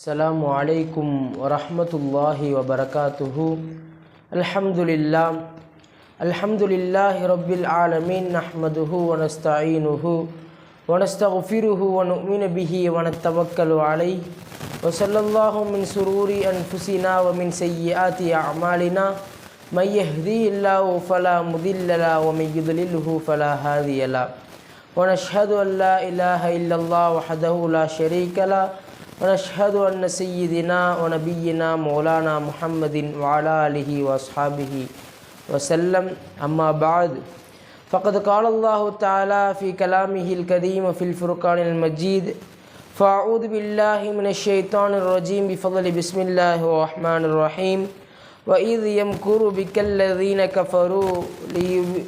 السلام عليكم ورحمة الله وبركاته. الحمد لله. الحمد لله رب العالمين نحمده ونستعينه ونستغفره ونؤمن به ونتوكل عليه. وصلى الله من سرور أنفسنا ومن سيئات أعمالنا. من يهدي الله فلا مضل له ومن يضلله فلا هادي له. ونشهد أن لا إله إلا الله وحده لا شريك له. ونشهد أن سيدنا ونبينا مولانا محمد وعلى آله وأصحابه وسلم. أما بعد فقد قال الله تعالى في كلامه الكريم في الفرقان المجيد فأعوذ بالله من الشيطان الرجيم بفضل بسم الله الرحمن الرحيم. وإذ يمكر بك الذين كفروا لي-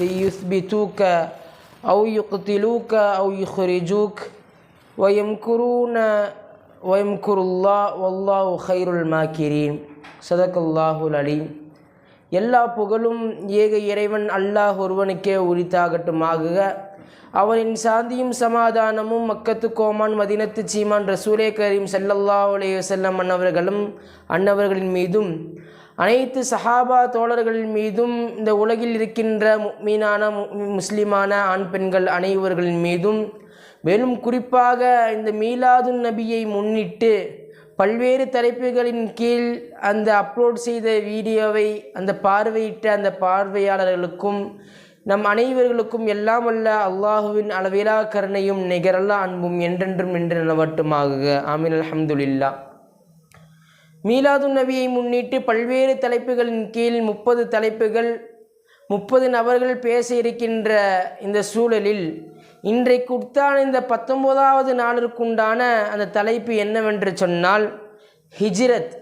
ليثبتوك أو يقتلوك أو يخرجوك ويمكرون ويمكر الله والله خير الماكرين صدق الله العليم எல்லா புகழும் ஏக இறைவன் அல்லாஹ் ஒருவனுக்கே உரித்தாகட்டுமாகுக அவனின் சாந்தியும் சமாதானமும் மக்கத்து கோமான் மதினத்து சீமான் ரசூலே கரீம் ஸல்லல்லாஹு அலைஹி வஸல்லம் அன்னவர்களும் அன்னவர்களின் மீதும் அனைத்து சஹாபா தோழர்களின் மீதும் இந்த உலகில் இருக்கின்ற மீனான முஸ்லிமான ஆண் பெண்கள் அனைவர்களின் மீதும் மேலும் குறிப்பாக இந்த மீலாது நபியை முன்னிட்டு பல்வேறு தலைப்புகளின் கீழ் அந்த அப்லோட் செய்த வீடியோவை அந்த பார்வையிட்ட அந்த பார்வையாளர்களுக்கும் நம் அனைவர்களுக்கும் எல்லாம் அல்ல அல்லாஹுவின் அளவிலா கருணையும் நிகரல்லா அன்பும் என்றென்றும் என்று நிலவட்டுமாக ஆமீன். அலமதுல்லா மீலாது நபியை முன்னிட்டு பல்வேறு தலைப்புகளின் கீழ் முப்பது தலைப்புகள் முப்பது நபர்கள் பேச இருக்கின்ற இந்த சூழலில் இன்றைக்கு உட்தான இந்த பத்தொம்போதாவது நாளிற்குண்டான அந்த தலைப்பு என்னவென்று சொன்னால் ஹிஜ்ரத்.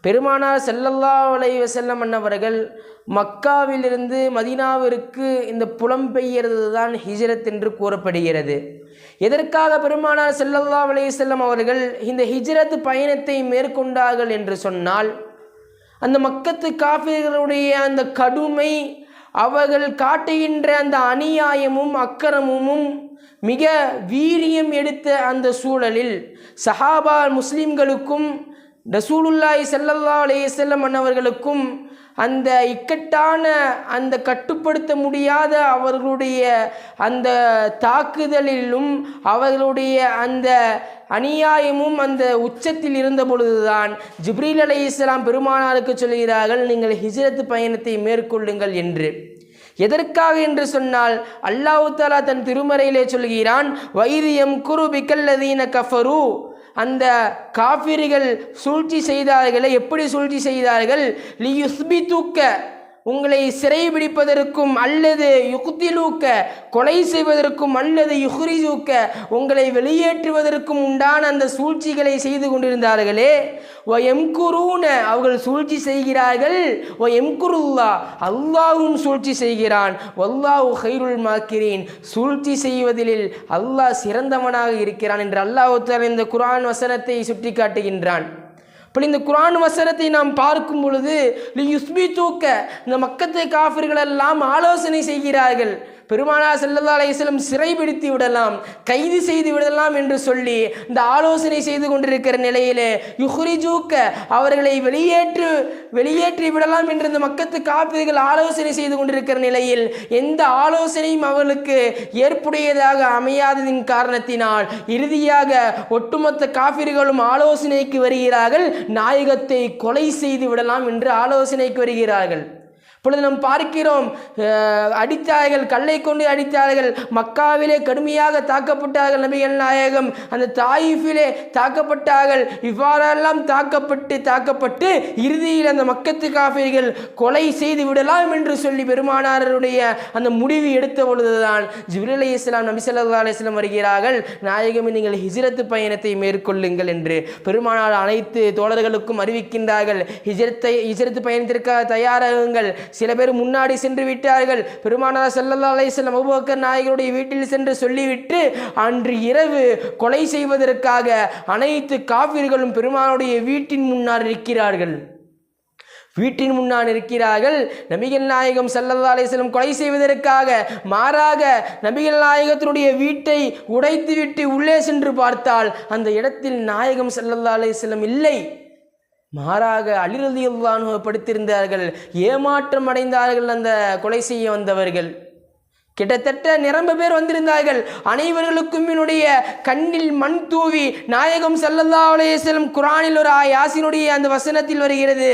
பெருமானார் செல்லல்லா அலைஹி வஸல்லம் அன்னவர்கள் மக்காவிலிருந்து மதீனாவிற்கு இந்த புலம்பெயர்றது தான் ஹிஜ்ரத் என்று கூறப்படுகிறது. எதற்காக பெருமானார் செல்லல்லா அலைஹி செல்லம் அவர்கள் இந்த ஹிஜ்ரத் பயணத்தை மேற்கொண்டார்கள் என்று சொன்னால் அந்த மக்கத்து காஃபிர்களுடைய அந்த கடுமை அவர்கள் காட்டுகின்ற அந்த அநியாயமும் அக்கிரமமும் மிக வீரியம் எடுத்த அந்த சூழலில் சஹாபா முஸ்லிம்களுக்கும் ரசூலுல்லாய் செல்லல்லா அலைஹி செல்லம் அன்னவர்களுக்கும் அந்த இக்கட்டான அந்த கட்டுப்படுத்த முடியாத அவர்களுடைய அந்த தாக்குதலிலும் அவர்களுடைய அந்த அநியாயமும் அந்த உச்சத்தில் இருந்த பொழுதுதான் ஜிப்ரீல் அலி இஸ்லாம் பெருமானாருக்கு சொல்கிறார்கள் நீங்கள் ஹிஜரத் பயணத்தை மேற்கொள்ளுங்கள் என்று. எதற்காக என்று சொன்னால் அல்லாஹு தாலா தன் திருமறையிலே சொல்கிறான் வைரியம் குரு பிக்கல்லதீன கஃபரு அந்த காபிரிகள் சூழ்ச்சி செய்தார்களே எப்படி சூழ்ச்சி செய்தார்கள்? லியுஸ்பி தூக்க உங்களை சிறைபிடிப்பதற்கும் அல்லது யுக்திலூக்க கொலை செய்வதற்கும் அல்லது யுஹ்ரிஜூக்க உங்களை வெளியேற்றுவதற்கும் உண்டான அந்த சூழ்ச்சிகளை செய்து கொண்டிருந்தார்களே. ஓ எம்குருன அவர்கள் சூழ்ச்சி செய்கிறார்கள். ஓ எம்குருல்லா அல்லாவும் சூழ்ச்சி செய்கிறான். அல்லாஹ் ஹைருல் மாக்கிறேன் சூழ்ச்சி செய்வதில் அல்லாஹ் சிறந்தவனாக இருக்கிறான் என்று அல்லாஹ் இந்த குரான் வசனத்தை சுட்டி காட்டுகின்றான் இப்போ இந்த குரான் வசனத்தை நாம் பார்க்கும் பொழுது யுஸ்பி தூக்க இந்த மக்கத்தை காஃபிர்கள் எல்லாம் ஆலோசனை செய்கிறார்கள். பெருமானா செல்லல்லா அலையம் சிறைபிடித்து விடலாம் கைது செய்து விடலாம் என்று சொல்லி இந்த ஆலோசனை செய்து கொண்டிருக்கிற நிலையிலே யுஹ்ரிஜூக்க அவர்களை வெளியேற்று வெளியேற்றி விடலாம் என்று இந்த மக்கத்து காப்பீர்கள் ஆலோசனை செய்து கொண்டிருக்கிற நிலையில் எந்த ஆலோசனையும் அவர்களுக்கு ஏற்புடையதாக அமையாததின் காரணத்தினால் இறுதியாக ஒட்டுமொத்த காப்பீர்களும் ஆலோசனைக்கு வருகிறார்கள் நாயகத்தை கொலை செய்து விடலாம் என்று ஆலோசனைக்கு வருகிறார்கள். இப்பொழுது நாம் பார்க்கிறோம் அடித்தார்கள் கல்லை கொண்டு அடித்தார்கள் மக்காவிலே கடுமையாக தாக்கப்பட்டார்கள் நபிகள் நாயகம். அந்த தாயிஃபிலே தாக்கப்பட்டார்கள் இவ்வாறெல்லாம் தாக்கப்பட்டு தாக்கப்பட்டு இறுதியில் அந்த மக்கத்து காஃபிர்கள் கொலை செய்து விடலாம் என்று சொல்லி பெருமானாருடைய அந்த முடிவு எடுத்த பொழுதுதான் ஜிப்ரீல் அலி இஸ்லாம் நபி ஸல்லல்லாஹு வருகிறார்கள் நாயகமே நீங்கள் ஹிஜ்ரத் பயணத்தை மேற்கொள்ளுங்கள் என்று பெருமானார் அனைத்து தோழர்களுக்கும் அறிவிக்கின்றார்கள் ஹிஜரத்தை ஹிஜ்ரத் பயணத்திற்காக தயாராகுங்கள் சில பேர் முன்னாடி சென்று விட்டார்கள். பெருமானார் செல்லல்லா அலைஹி வஸல்லம் அபூபக்கர் நாயகருடைய வீட்டில் சென்று சொல்லிவிட்டு அன்று இரவு கொலை செய்வதற்காக அனைத்து காவிர்களும் பெருமானுடைய வீட்டின் முன்னால் இருக்கிறார்கள் வீட்டின் முன்னால் இருக்கிறார்கள் நபிகள் நாயகம் சல்லல்லா அலிஸ்லம் கொலை செய்வதற்காக மாறாக நபிகள் நாயகத்தினுடைய வீட்டை உடைத்துவிட்டு உள்ளே சென்று பார்த்தால் அந்த இடத்தில் நாயகம் சல்லல்லா அலிஸ்லம் இல்லை. மாறாக அலிரதி படுத்திருந்தார்கள் ஏமாற்றம் அடைந்தார்கள் அந்த கொலை செய்ய வந்தவர்கள். கிட்டத்தட்ட நிரம்ப பேர் வந்திருந்தார்கள். அனைவர்களுக்கும் என்னுடைய கண்ணில் மண் தூவி நாயகம் சல்லல்லா அலையம் குரானில் ஒரு யாசினுடைய அந்த வசனத்தில் வருகிறது.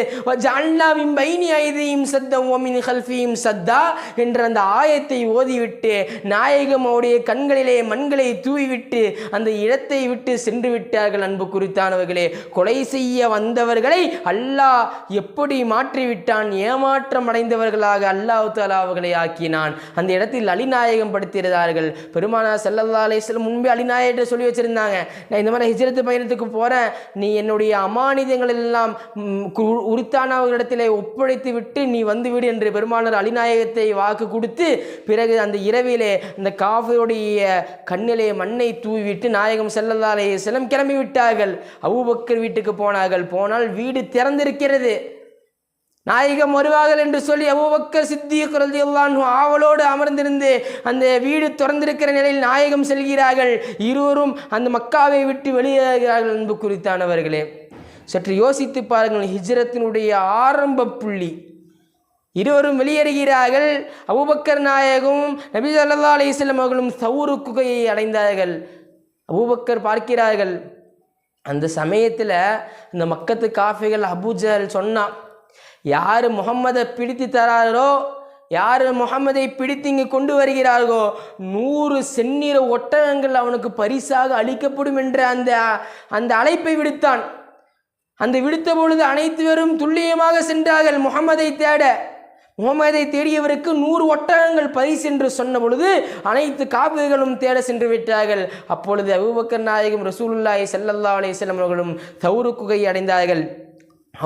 ஜால்னாவின் பைனி ஐதையும் சத்தம் ஓமின் ஹல்ஃபியும் சத்தா என்ற அந்த ஆயத்தை ஓதிவிட்டு நாயகம் அவருடைய கண்களிலே மண்களை தூவிவிட்டு அந்த இடத்தை விட்டு சென்று விட்டார்கள் அன்பு குறித்தானவர்களே. கொலை செய்ய வந்தவர்களை அல்லாஹ் எப்படி மாற்றிவிட்டான்? ஏமாற்றம் அடைந்தவர்களாக அல்லாஹ் தாலா அவர்களை ஆக்கினான். அந்த இடத்தில் அலிநாயகம் படுத்தியிருந்தார்கள் பெருமானா செல்லல்லா அலையம் முன்பே அலிநாயகத்தை சொல்லி வச்சுருந்தாங்க. நான் இந்த மாதிரி ஹிஜரத்து பயணத்துக்கு போகிறேன் நீ என்னுடைய அமானிதங்கள் எல்லாம் ம், உரித்தானவர்களிடத்திலே ஒப்படைத்து விட்டு நீ வந்து விடு என்று பெருமானார் அலிநாயகத்தை வாக்கு கொடுத்து பிறகு அந்த இரவிலே அந்த காஃபியுடைய கண்ணிலே மண்ணை தூவிவிட்டு நாயகம் செல்லல்லா அலையம் கிளம்பி விட்டார்கள் அவுபக்கர் வீட்டுக்கு போனார்கள். போனால் வீடு திறந்திருக்கிறது. நாயகம் வருவார்கள் என்று சொல்லி அபூபக்கர் சித்திக் ரலியல்லாஹு ஆவலோடு அமர்ந்திருந்து அந்த வீடு திறந்திருக்கிற நிலையில் நாயகம் செல்கிறார்கள். இருவரும் அந்த மக்காவை விட்டு வெளியேறுகிறார்கள் என்பது குறித்தானவர்களே சற்று யோசித்து பாருங்கள் ஹிஜ்ரத்தினுடைய ஆரம்ப புள்ளி. இருவரும் வெளியேறுகிறார்கள். அபுபக்கர் நாயகமும் நபி சல்லா அலிஸ்லம் அவர்களும் சவுரு குகையை அடைந்தார்கள். அபூபக்கர் பார்க்கிறார்கள். அந்த சமயத்தில் இந்த மக்கத்து காஃபிகள் அபூஜல் சொன்னான் யார் முகம்மதை பிடித்து தராரோ யார் முகம்மதை பிடித்து இங்கு கொண்டு வருகிறார்களோ நூறு செந்நிற ஒட்டகங்கள் அவனுக்கு பரிசாக அளிக்கப்படும் என்ற அந்த அந்த அழைப்பை விடுத்தான். அந்த விடுத்த பொழுது அனைத்து பேரும் துல்லியமாக சென்றார்கள் முகம்மதை தேட. முகமதை தேடியவருக்கு நூறு ஒட்டகங்கள் பரிசு என்று சொன்ன பொழுது அனைத்து காப்புகளும் தேட சென்று விட்டார்கள். அப்பொழுது அபுபக்கர் நாயகம் ரசூலுல்லாய் செல்லல்லா அலையம் அவர்களும் தௌரு குகையை அடைந்தார்கள்.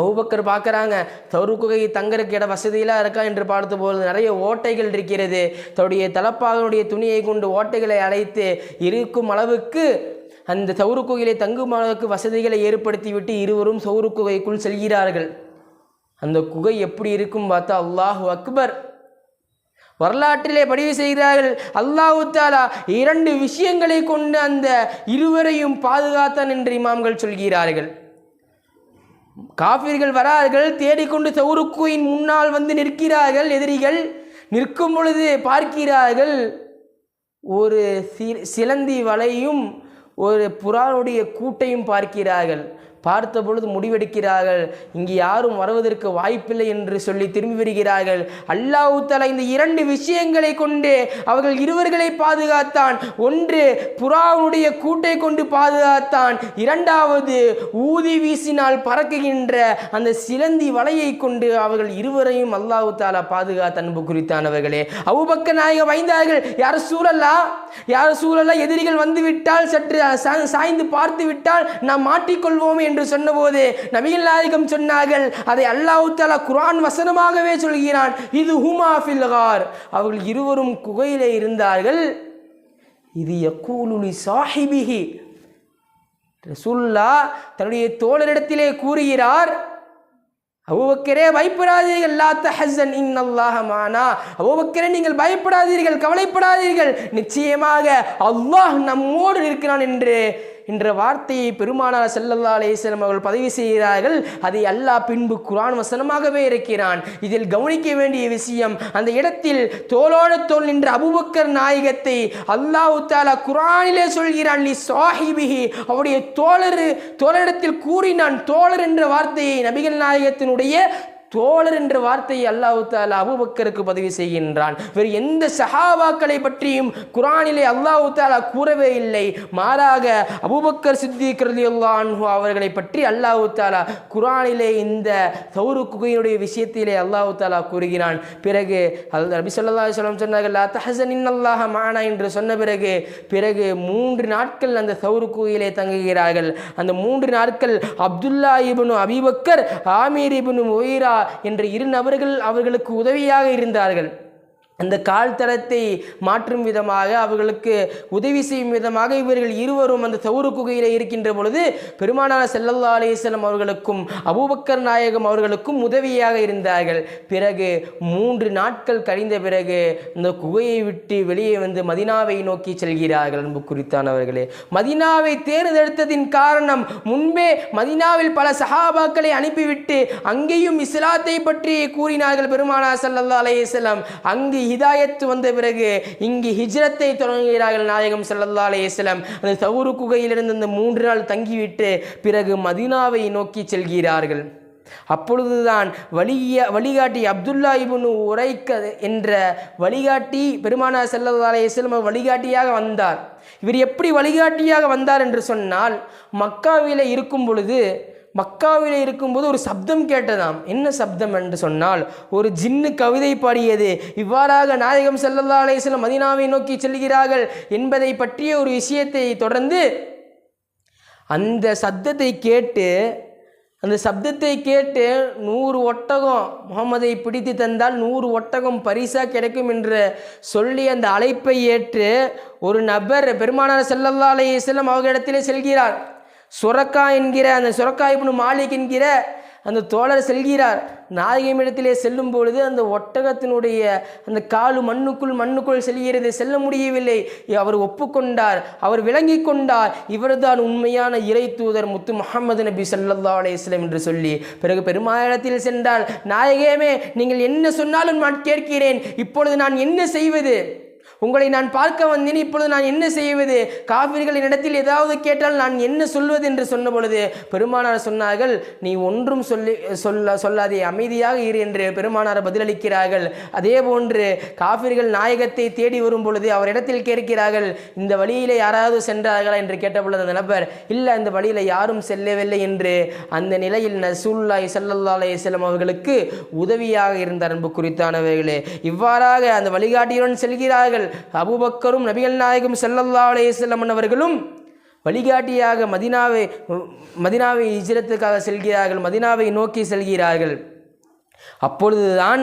அவுபக்கர் பார்க்குறாங்க தௌரு குகை இட வசதியெல்லாம் இருக்கா? என்று பார்த்தபோது நிறைய ஓட்டைகள் இருக்கிறது. தன்னுடைய தலப்பாகனுடைய துணியை கொண்டு ஓட்டைகளை அழைத்து இருக்கும் அளவுக்கு அந்த சௌரு குகையிலே தங்கும் அளவுக்கு வசதிகளை ஏற்படுத்திவிட்டு இருவரும் சௌரு குகைக்குள் செல்கிறார்கள். அந்த குகை எப்படி இருக்கும் பார்த்தா அல்லாஹு அக்பர். வரலாற்றிலே பதிவு செய்கிறார்கள் அல்லாஹு தாலா இரண்டு விஷயங்களை கொண்டு அந்த இருவரையும் பாதுகாத்தான் என்று இமாம்கள் சொல்கிறார்கள். காபிர்கள் வரார்கள் தேடிக்கொண்டு சவுருக்குயின் முன்னால் வந்து நிற்கிறார்கள் எதிரிகள் நிற்கும் பொழுது பார்க்கிறார்கள். ஒரு சிலந்தி வலையும் ஒரு புறானுடைய கூட்டையும் பார்க்கிறார்கள். பார்த்த பொழுது முடிவெடுக்கிறார்கள். இங்கு யாரும் வருவதற்கு வாய்ப்பில்லை என்று சொல்லி திரும்பி வருகிறார்கள். அல்லாஹு தலா இந்த இரண்டு விஷயங்களை கொண்டு அவர்கள் இருவர்களை பாதுகாத்தான். ஒன்று புறாவுடைய கூட்டை கொண்டு பாதுகாத்தான். இரண்டாவது ஊதி வீசினால் பறக்குகின்ற அந்த சிலந்தி வலையை கொண்டு அவர்கள் இருவரையும் அல்லாஹு தாலா பாதுகாத்த அன்பு குறித்தானவர்களே அவுபக்க நாயக வைந்தார்கள் யார் சூழல்லா யார் சூழலா எதிரிகள் வந்து விட்டால் சற்று சா- சாய்ந்து பார்த்து விட்டால் நாம் மாட்டிக்கொள்வோம் என்று என்று சொன்னபோது நபிகள் நாயகம் சொன்னார்கள். அதை அல்லாஹு தாலா குரான் வசனமாகவே சொல்கிறான். இது ஹுமா ஃபில்கார் அவர்கள் இருவரும் குகையிலே இருந்தார்கள். இது யக்கூலுலி சாஹிபிஹி. ரசூல்லா தன்னுடைய தோழரிடத்திலே கூறுகிறார். அவுபக்கரே பயப்படாதீர்கள். லா தஹஸன் இன்னல்லாஹ மானா. அவுபக்கரே நீங்கள் பயப்படாதீர்கள் கவலைப்படாதீர்கள். நிச்சயமாக அல்லாஹ் நம்மோடு இருக்கிறான் என்று என்ற வார்த்தையை பெருமானார் செல்லல்லா அலைஹி அவர்கள் பதிவு செய்கிறார்கள். அதை அல்லாஹ் பின்பு குரான் வசனமாகவே இருக்கிறான் இதில் கவனிக்க வேண்டிய விஷயம் அந்த இடத்தில் தோளோடு தோல் நின்ற அபூபக்கர் நாயகத்தை அல்லாஹ் தாலா குரானிலே சொல்கிறான் நீ சாஹிபிஹி. அவருடைய தோழர் தோழரிடத்தில் கூறினான் தோழர் என்ற வார்த்தையை நபிகள் நாயகத்தினுடைய தோழர் என்ற வார்த்தையை அல்லாஹு தாலா அபுபக்கருக்கு பதிவு செய்கின்றான். வேறு எந்த சஹாபாக்களை பற்றியும் குரானிலே அல்லாஹு தாலா கூறவே இல்லை. மாறாக அபுபக்கர் சித்திக் ரலியல்லாஹு அவர்களை பற்றி அல்லாஹு தாலா குரானிலே இந்த சௌரு குகையினுடைய விஷயத்திலே அல்லாஹு தாலா கூறுகிறான். பிறகு அது நபி சொல்லா சொல்லம் சொன்னார்கள் லா தஹஸன் இன்னல்லாஹ மானா என்று சொன்ன பிறகு பிறகு மூன்று நாட்கள் அந்த சௌரு குகையிலே தங்குகிறார்கள். அந்த மூன்று நாட்கள் அப்துல்லா இபனு அபிபக்கர் ஆமீர் இபனு ஒயிரா என்ற இரு நபர்கள் அவர்களுக்கு உதவியாக இருந்தார்கள். அந்த கால் தளத்தை மாற்றும் விதமாக அவர்களுக்கு உதவி செய்யும் விதமாக இவர்கள் இருவரும் அந்த சவுறு குகையில் இருக்கின்ற பொழுது பெருமானார் செல்லல்லா அலிஸ்லம் அவர்களுக்கும் அபூபக்கர் நாயகம் அவர்களுக்கும் உதவியாக இருந்தார்கள். பிறகு மூன்று நாட்கள் கழிந்த பிறகு இந்த குகையை விட்டு வெளியே வந்து மதினாவை நோக்கி செல்கிறார்கள் அன்பு குறித்தானவர்களே. மதினாவை தேர்ந்தெடுத்ததின் காரணம் முன்பே மதினாவில் பல சஹாபாக்களை அனுப்பிவிட்டு அங்கேயும் இஸ்லாத்தை பற்றி கூறினார்கள் பெருமானார் ஸல்லல்லாஹு அலைஹி அங்கு ஹிதாயத்து வந்த பிறகு இங்கு ஹிஜ்ரத்தை தொடங்குகிறார்கள் நாயகம் சல்லல்லா அலைஹி அந்த சவுரு குகையிலிருந்து அந்த மூன்று நாள் தங்கிவிட்டு பிறகு மதீனாவை நோக்கி செல்கிறார்கள். அப்பொழுதுதான் வழிய வழிகாட்டி அப்துல்லா இப்னு உரைக்க என்ற வழிகாட்டி பெருமானா ஸல்லல்லாஹு அலைஹி அவர் வழிகாட்டியாக வந்தார். இவர் எப்படி வழிகாட்டியாக வந்தார் என்று சொன்னால் மக்காவில் இருக்கும் பொழுது மக்காவில் இருக்கும்போது ஒரு சப்தம் கேட்டதாம். என்ன சப்தம் என்று சொன்னால் ஒரு ஜின்னு கவிதை பாடியது. இவ்வாறாக நாயகம் செல்லல்லா அலேஸ்லம் மதினாவை நோக்கி செல்கிறார்கள் என்பதை பற்றிய ஒரு விஷயத்தை தொடர்ந்து அந்த சப்தத்தை கேட்டு அந்த சப்தத்தை கேட்டு நூறு ஒட்டகம் முகமதை பிடித்து தந்தால் நூறு ஒட்டகம் பரிசாக கிடைக்கும் என்று சொல்லி அந்த அழைப்பை ஏற்று ஒரு நபர் பெருமானார் செல்லல்லாலேயே அலைஹி அவர்களிடத்திலே செல்கிறார். சுரக்கா என்கிற அந்த சுரக்கா இப்னு மாலிக் என்கிற அந்த தோழர் செல்கிறார். நாயகமிடத்திலே செல்லும் பொழுது அந்த ஒட்டகத்தினுடைய அந்த காலு மண்ணுக்குள் மண்ணுக்குள் செல்கிறது. செல்ல முடியவில்லை. அவர் ஒப்புக்கொண்டார். அவர் விளங்கி கொண்டார். இவர்தான் உண்மையான இறை தூதர் முத்து முகமது நபி சல்லா அலையம் என்று சொல்லி பிறகு பெருமாளிடத்தில் சென்றால் நாயகமே நீங்கள் என்ன சொன்னாலும் நான் கேட்கிறேன். இப்பொழுது நான் என்ன செய்வது? உங்களை நான் பார்க்க வந்தேன் இப்பொழுது நான் என்ன செய்வது? காவிரிகளின் இடத்தில் ஏதாவது கேட்டால் நான் என்ன சொல்வது என்று சொன்ன பொழுது பெருமானார் சொன்னார்கள் நீ ஒன்றும் சொல்லி சொல்ல சொல்லாதே அமைதியாக இரு என்று பெருமானார் பதிலளிக்கிறார்கள். அதே போன்று காவிரிகள் நாயகத்தை தேடி வரும் பொழுது அவரிடத்தில் கேட்கிறார்கள் இந்த வழியில் யாராவது சென்றார்களா? என்று கேட்ட பொழுது அந்த நபர் இல்லை அந்த வழியில் யாரும் செல்லவில்லை என்று அந்த நிலையில் நசூல்லாய் சல்லல்லா அலையம் அவர்களுக்கு உதவியாக இருந்தார் அன்பு குறித்தானவர்களே இவ்வாறாக அந்த வழிகாட்டியுடன் செல்கிறார்கள். அபுபக்கரும் நபிகள் நாயகம் செல்லல்லா அலைஹி அவர்களும் வழிகாட்டியாக மதினாவை மதினாவை இஜிரத்துக்காக செல்கிறார்கள் மதினாவை நோக்கி செல்கிறார்கள். அப்பொழுதுதான்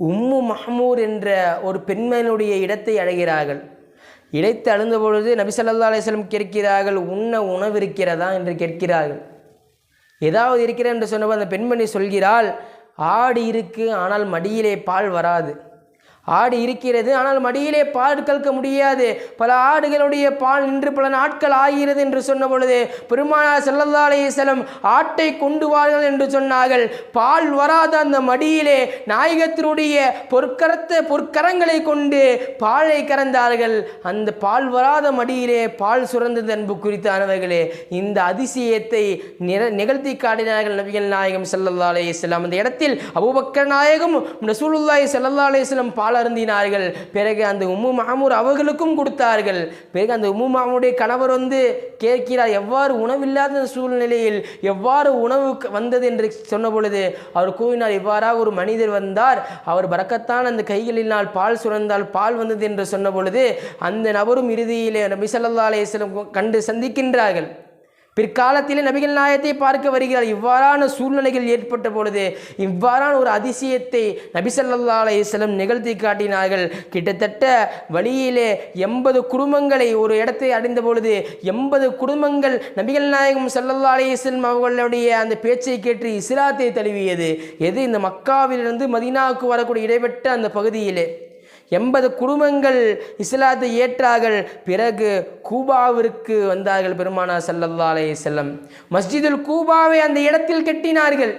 உம்மு மஹமூர் என்ற ஒரு பெண்மனுடைய இடத்தை அடைகிறார்கள். இடைத்து அழுந்த பொழுது நபி ஸல்லல்லாஹு கேட்கிறார்கள் உண்ண உணவு இருக்கிறதா? என்று கேட்கிறார்கள். ஏதாவது இருக்கிற என்று சொன்னபோது அந்த பெண்மணி சொல்கிறாள் ஆடு இருக்கு ஆனால் மடியிலே பால் வராது. ஆடு இருக்கிறது. ஆனால் மடியிலே பால் கலக்க முடியாது. பல ஆடுகளுடைய பால் நின்று பல நாட்கள் ஆகிறது என்று சொன்ன பொழுது பெருமானார் ஸல்லல்லாஹு அலைஹி ஆட்டை கொண்டு வார்கள் என்று சொன்னார்கள். பால் வராத அந்த மடியிலே நாயகத்தினுடைய பொற்கரத்த பொற்கரங்களை கொண்டு பாலை கறந்தார்கள். அந்த பால் வராத மடியிலே பால் சுரந்தது அன்பு குறித்தானவர்களே இந்த அதிசயத்தை நிற நிகழ்த்தி காட்டினார்கள் நபிகள் நாயகம் ஸல்லல்லாஹு அலைஹி அந்த இடத்தில் அபுபக்கர் நாயகம் ரசூலுல்லாஹி ஸல்லல்லாஹு அலைஹி பால் அருந்தினார்கள். பிறகு அந்த உம்மு மாமூர் அவர்களுக்கும் கொடுத்தார்கள். பிறகு அந்த உம்மு மாமூருடைய கணவர் வந்து கேட்கிறார் எவ்வாறு உணவில்லாத சூழ்நிலையில் எவ்வாறு உணவு வந்தது? என்று சொன்ன பொழுது அவர் கூறினார் இவ்வாறாக ஒரு மனிதர் வந்தார் அவர் பறக்கத்தான் அந்த கைகளினால் பால் சுரந்தால் பால் வந்தது என்று சொன்ன பொழுது அந்த நபரும் இறுதியிலே நபி ஸல்லல்லாஹு கண்டு சந்திக்கின்றார்கள். பிற்காலத்திலே நபிகள் நாயத்தை பார்க்க வருகிறார். இவ்வாறான சூழ்நிலைகள் ஏற்பட்ட பொழுது இவ்வாறான ஒரு அதிசயத்தை நபி அலையம் நிகழ்த்தி காட்டினார்கள். கிட்டத்தட்ட வழியிலே எண்பது குடும்பங்களை ஒரு இடத்தை அடைந்த பொழுது எண்பது குடும்பங்கள் நபிகள் நாயகம் சல்லல்லா அலையம் அவர்களுடைய அந்த பேச்சை கேட்டு இஸ்லாத்தை தழுவியது. எது? இந்த மக்காவிலிருந்து மதீனாவுக்கு வரக்கூடிய இடைப்பட்ட அந்த பகுதியிலே. எண்பது குடும்பங்கள் இஸ்லாத்தை ஏற்றார்கள். பிறகு கூபாவிற்கு வந்தார்கள் பெருமானா சல்லல்லா அலே செல்லம் மஸ்ஜிதுல் கூபாவை அந்த இடத்தில் கட்டினார்கள்.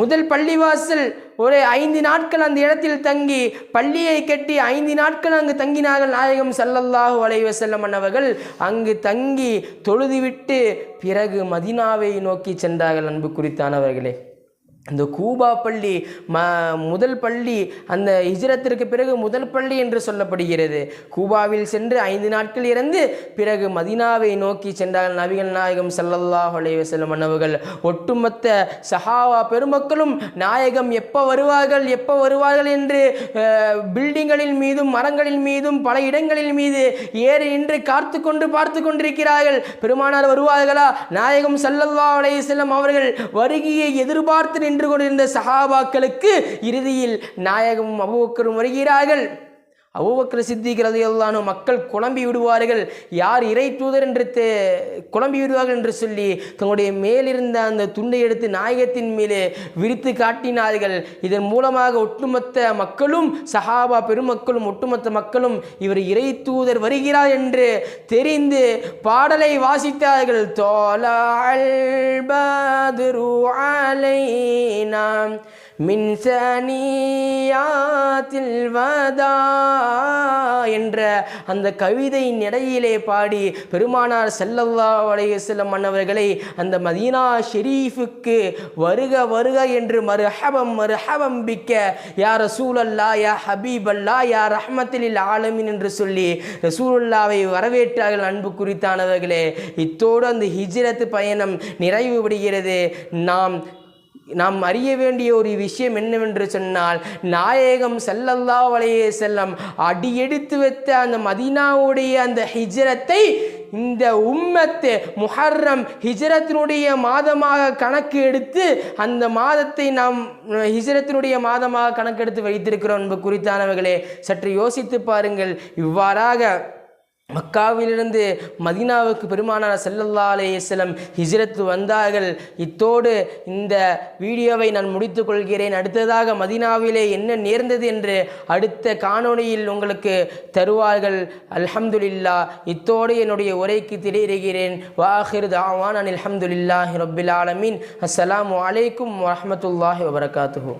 முதல் பள்ளிவாசல் ஒரு ஐந்து நாட்கள் அந்த இடத்தில் தங்கி பள்ளியை கட்டி ஐந்து நாட்கள் அங்கு தங்கினார்கள் நாயகம் சல்லல்லாஹு அலைஹி செல்லம் அன்னவர்கள் அங்கு தங்கி தொழுதுவிட்டு பிறகு மதினாவை நோக்கி சென்றார்கள் அன்பு குறித்தானவர்களே இந்த கூபா பள்ளி ம முதல் பள்ளி அந்த ஹிஜரத்திற்கு பிறகு முதல் பள்ளி என்று சொல்லப்படுகிறது. கூபாவில் சென்று ஐந்து நாட்கள் இருந்து பிறகு மதினாவை நோக்கி சென்றார்கள் நபிகள் நாயகம் சல்லல்லாஹ் செல்லும் மன்னவர்கள் ஒட்டுமொத்த சஹாவா பெருமக்களும் நாயகம் எப்போ வருவார்கள் எப்போ வருவார்கள் என்று பில்டிங்களின் மீதும் மரங்களின் மீதும் பல இடங்களின் மீது ஏறி நின்று காத்து கொண்டு பார்த்து கொண்டிருக்கிறார்கள். பெருமானார் வருவார்களா? நாயகம் சல்லல்லா செல்லும் அவர்கள் வருகையை எதிர்பார்த்து நின்று நின்று கொண்டிருந்த சஹாபாக்களுக்கு இறுதியில் நாயகமும் அபுபக்கரும் வருகிறார்கள். அபூபக்கர் சித்திக் ரலியல்லாஹு மக்கள் குழம்பி விடுவார்கள். யார் இறை தூதர் என்று தே- குழம்பி விடுவார்கள் என்று சொல்லி தங்களுடைய மேலிருந்த அந்த துண்டை எடுத்து நாயகத்தின் மேலே விரித்து காட்டினார்கள். இதன் மூலமாக ஒட்டுமொத்த மக்களும் சஹாபா பெருமக்களும் ஒட்டுமொத்த மக்களும் இவர் இறை தூதர் வருகிறார் என்று தெரிந்து பாடலை வாசித்தார்கள். தோலால் பத்ரு நாம் மின் சனியாத்தில் வதா என்ற அந்த கவிதையின் இடையிலே பாடி பெருமானார் செல்லல்லா செல்லும் மன்னவர்களை அந்த மதீனா ஷெரீஃபுக்கு வருக வருக என்று மறுஹபம் மறுஹபம் பிக்க யா ரசூலல்லா யா ஹபீபல்லா யா ரஹ்மத்திலில் ஆலமின் என்று சொல்லி ரசூலுல்லாவை வரவேற்றார்கள் அன்பு குறித்தானவர்களே. இத்தோடு அந்த ஹிஜ்ரத் பயணம் நிறைவுபடுகிறது. நாம் நாம் அறிய வேண்டிய ஒரு விஷயம் என்னவென்று சொன்னால் நாயகம் செல்லல்லா வலையே செல்லம் அடியெடுத்து வைத்த அந்த மதீனாவுடைய அந்த ஹிஜரத்தை இந்த உம்மத்து முஹர்ரம் ஹிஜரத்தினுடைய மாதமாக கணக்கு எடுத்து அந்த மாதத்தை நாம் ஹிஜரத்தினுடைய மாதமாக கணக்கெடுத்து வைத்திருக்கிறோம் என்பது குறித்தானவர்களே சற்று யோசித்து பாருங்கள். இவ்வாறாக மக்காவிலிருந்து மதீனாவுக்கு பெருமானார் ஸல்லல்லாஹு அலைஹி வஸல்லம் ஹிஜ்ரத் வந்தார்கள். இத்தோடு இந்த வீடியோவை நான் முடித்து கொள்கிறேன். அடுத்ததாக மதீனாவிலே என்ன நேர்ந்தது என்று அடுத்த காணொளியில் உங்களுக்கு தருவார்கள். அல்ஹம்துலில்லா இத்தோடு என்னுடைய உரைக்கு திடையிடுகிறேன் வாஹிர் தாவான் அன் அலமதுல்லாஹி ரப்பில் ஆலமீன். அஸ்லாம் வலைக்கும் வரமத்துல்லாஹி வபரகாத்துஹூ.